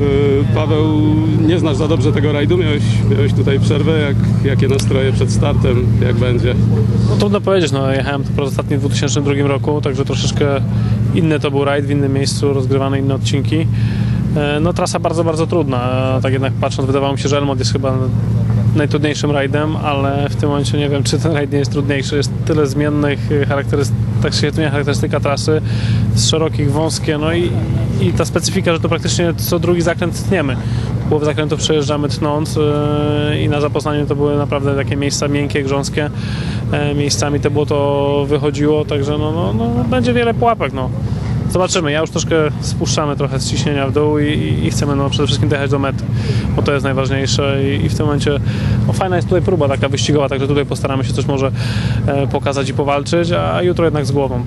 E, Paweł, nie znasz za dobrze tego rajdu, miałeś, miałeś tutaj przerwę, jak, jakie nastroje przed startem, jak będzie? No trudno powiedzieć, no jechałem po ostatnim 2002 roku, także troszeczkę inny to był rajd, w innym miejscu rozgrywane inne odcinki. E, No trasa bardzo, bardzo trudna. E, Tak jednak patrząc, wydawało mi się, że Elmont jest chyba najtrudniejszym rajdem, ale w tym momencie nie wiem, czy ten rajd nie jest trudniejszy. Jest tyle zmiennych e, charakterystyk, tak się zmienia charakterystyka trasy, z szerokich, wąskie, no i, i ta specyfika, że to praktycznie co drugi zakręt tniemy. Połowę zakrętów przejeżdżamy tnąc e, i na zapoznaniu to były naprawdę takie miejsca miękkie, grząskie. E, Miejscami to było to wychodziło, także no, no, no, będzie wiele pułapek. No. Zobaczymy. Ja już troszkę spuszczamy trochę z ciśnienia w dół i, i chcemy no, przede wszystkim dojechać do mety, bo to jest najważniejsze i, i w tym momencie no, fajna jest tutaj próba taka wyścigowa, także tutaj postaramy się coś może e, pokazać i powalczyć, a jutro jednak z głową.